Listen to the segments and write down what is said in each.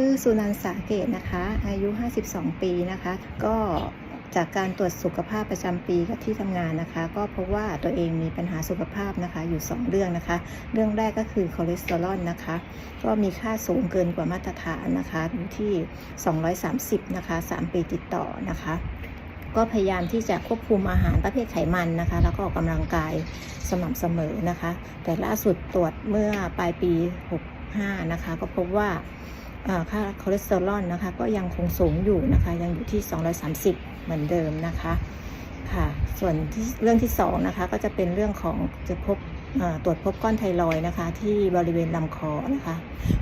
ชื่อสุนันท์สาเกตนะคะ อายุ 52 ปีนะคะ ก็จากการตรวจสุขภาพประจำปีกับที่ทำงานนะคะ ก็พบว่าตัวเองมีปัญหาสุขภาพนะคะอยู่ 2 เรื่องนะคะ เรื่องแรกก็คือคอเลสเตอรอลนะคะ ก็มีค่าสูงเกินกว่ามาตรฐานนะคะอยู่ที่ 230 นะคะ 3 ปีติดต่อนะคะก็พยายามที่จะควบคุมอาหารประเภทไขมันนะคะ แล้วก็ออกกำลังกายสม่ำเสมอนะคะ แต่ล่าสุดตรวจเมื่อปลายปี 65 นะคะ ก็พบว่า ค่าคอเลสเตอรอลนะคะ ก็ยังคงสูงอยู่นะคะ ยังอยู่ที่ 230 เหมือนเดิมนะคะค่ะส่วนที่เรื่องที่สองนะคะก็จะเป็นเรื่องของจะพบตรวจพบก้อนไทรอยนะคะ ที่บริเวณลำคอนะคะ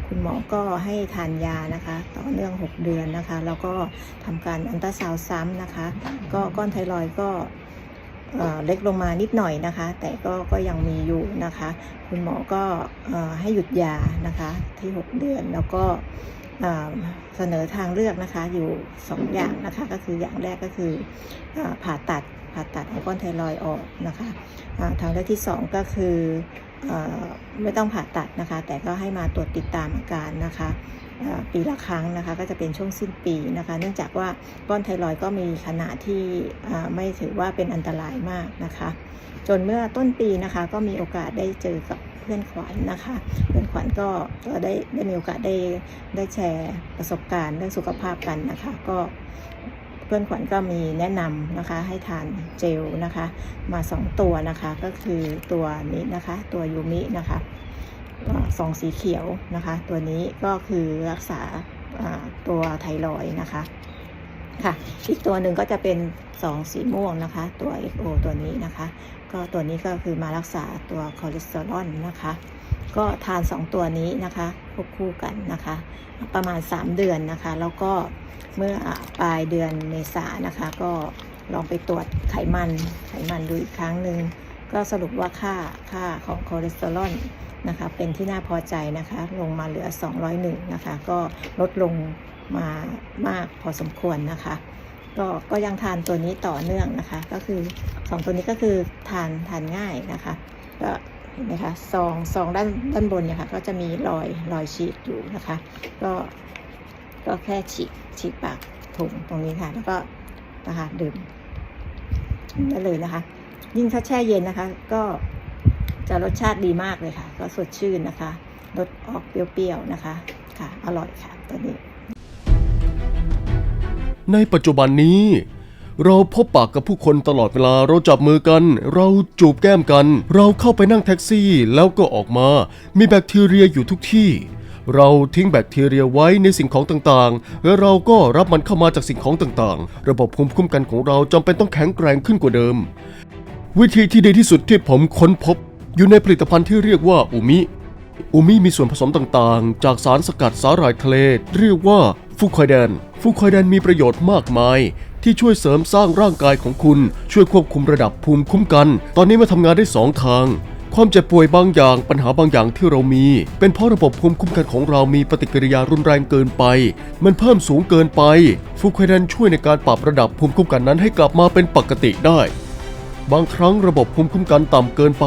คุณหมอก็ให้ทานยานะคะ ต่อเนื่อง 6 เดือนนะคะ แล้วก็ทำการอันตราซาวซ้ำนะคะ ก็ก้อนไทรอยก็ เเล็กลงมานิดหน่อยนะคะ แต่ก็ก็ยังมีอยู่นะคะ คุณหมอก็เอ่อให้หยุดยานะคะที่ 6 เดือนแล้วก็ เสนอทางเลือกนะคะอยู่ 2 อย่างนะคะก็คืออย่างแรกก็คืออผ่าตัดผ่าตัดเอาก้อนไทรอยออกนะคะทางเลือกที่ 2 ก็คืออไม่ต้องผ่าตัดนะคะ แต่ก็ให้มาตรวจติดตามอาการนะคะปีละครั้งนะคะก็จะเป็นช่วงสิ้นปีนะคะ เนื่องจากว่าก้อนไทรอยก็มีขนาดที่ไม่ถือว่าเป็นอันตรายมากนะคะ จนเมื่อต้นปีนะคะก็มีโอกาสได้เจอกับ เพื่อนขวัญนะคะ เพื่อนขวัญก็ก็ได้ได้มีโอกาสได้ได้แชร์ประสบการณ์เรื่องสุขภาพกันนะคะ ก็เพื่อนขวัญก็มีแนะนำนะคะให้ทานเจลนะคะ มา 2 ตัวนะคะก็คือตัวนี้นะคะตัวยูมินะคะอ่าซองสีเขียวนะคะ ตัวนี้ก็คือรักษาตัวไทรอยนะคะ ค่ะ อีกตัวหนึ่งก็จะเป็นสองสีม่วงนะคะ ตัว XO ตัวนี้นะคะ ก็ตัวนี้ก็คือมารักษาตัวคอเลสเตอรอลนะคะ ก็ทาน 2 ตัวนี้นะคะควบคู่กันนะคะ ประมาณ 3 เดือนนะคะ แล้วก็เมื่อปลายเดือนเมษานนะคะ ก็ลองไปตรวจไขมันไขมันดูอีกครั้งหนึ่งก็สรุปว่าค่าค่าของคอเลสเตอรอลนะคะ เป็นที่น่าพอใจนะคะ ลงมาเหลือ 201 นะคะ ก็ลดลง มามากพอสมควรนะคะ ก็ก็ยังทานตัวนี้ต่อเนื่องนะคะ ก็คือสองตัวนี้ก็คือทานทานง่ายนะคะ ก็เห็นไหมคะซองซองด้านด้านบนเนี่ยค่ะก็จะมีรอยรอยฉีดอยู่นะคะ ก็ก็แค่ฉีกฉีกปากถุงตรงนี้ค่ะ แล้วก็นะคะดื่มได้เลยนะคะ ยิ่งถ้าแช่เย็นนะคะ ก็จะรสชาติดีมากเลยค่ะ ก็สดชื่นนะคะรสออกเปรี้ยวๆนะคะ ค่ะ อร่อยค่ะตัวนี้ ในปัจจุบันนี้ เราพบปากกับผู้คนตลอดเวลาเราจับมือกัน เราจูบแก้มกัน เราเข้าไปนั่งแท็กซี่แล้วก็ออกมา มีแบคทีเรียอยู่ทุกที่ เราทิ้งแบคทีเรียไว้ในสิ่งของต่างๆ และเราก็รับมันเข้ามาจากสิ่งของต่างๆ ระบบภูมิคุ้มกันของเราจำเป็นต้องแข็งแกร่งขึ้นกว่าเดิม วิธีที่ดีที่สุดที่ผมค้นพบ อยู่ในผลิตภัณฑ์ที่เรียกว่าอุมิอูมิมีส่วนผสมต่างๆ จากสารสกัดสาหร่ายทะเล เรียกว่า ฟูคอยแดน ฟูคอยแดนมีประโยชน์มากมาย ที่ช่วยเสริมสร้างร่างกายของคุณ ช่วยควบคุมระดับภูมิคุ้มกัน ตอนนี้มาทำงานได้สองทาง ความเจ็บป่วยบางอย่าง ปัญหาบางอย่างที่เรามี เป็นเพราะระบบภูมิคุ้มกันของเรามีปฏิกิริยารุนแรงเกินไป มันเพิ่มสูงเกินไป ฟูคอยแดนช่วยในการปรับระดับภูมิคุ้มกันนั้นให้กลับมาเป็นปกติได้ บางครั้งระบบภูมิคุ้มกันต่ำเกินไป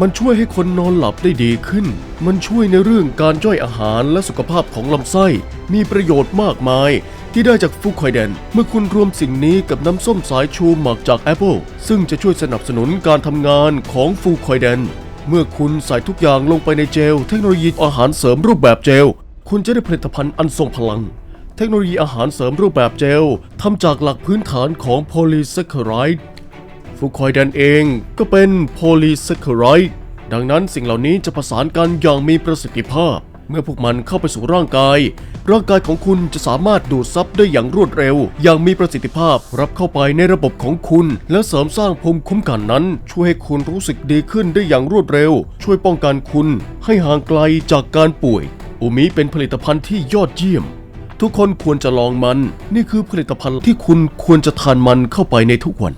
มันช่วยให้คนนอนหลับได้ดีขึ้น มันช่วยในเรื่องการย่อยอาหารและสุขภาพของลำไส้ มีประโยชน์มากมาย ที่ได้จากฟูคอยแดน เมื่อคุณรวมสิ่งนี้กับน้ำส้มสายชูหมักจากแอปเปิลซึ่งจะช่วยสนับสนุนการทำงานของฟูคอยแดน เมื่อคุณใส่ทุกอย่างลงไปในเจล เทคโนโลยีอาหารเสริมรูปแบบเจล คุณจะได้ผลิตภัณฑ์อันทรงพลัง เทคโนโลยีอาหารเสริมรูปแบบเจลทำจากหลักพื้นฐานของโพลีแซคคาไรด์ ฟูคอยแดนเองก็เป็นโพลีแซคคาไรด์ดังนั้นสิ่งเหล่านี้จะประสานกันอย่างมีประสิทธิภาพ เมื่อพวกมันเข้าไปสู่ร่างกาย ร่างกายของคุณจะสามารถดูดซับได้อย่างรวดเร็ว อย่างมีประสิทธิภาพรับเข้าไปในระบบของคุณ และเสริมสร้างภูมิคุ้มกันนั้น ช่วยให้คุณรู้สึกดีขึ้นได้อย่างรวดเร็ว ช่วยป้องกันคุณ ให้ห่างไกลจากการป่วยอูมิเป็นผลิตภัณฑ์ที่ยอดเยี่ยม ทุกคนควรจะลองมัน นี่คือผลิตภัณฑ์ที่คุณควรจะทานมันเข้าไปในทุกวัน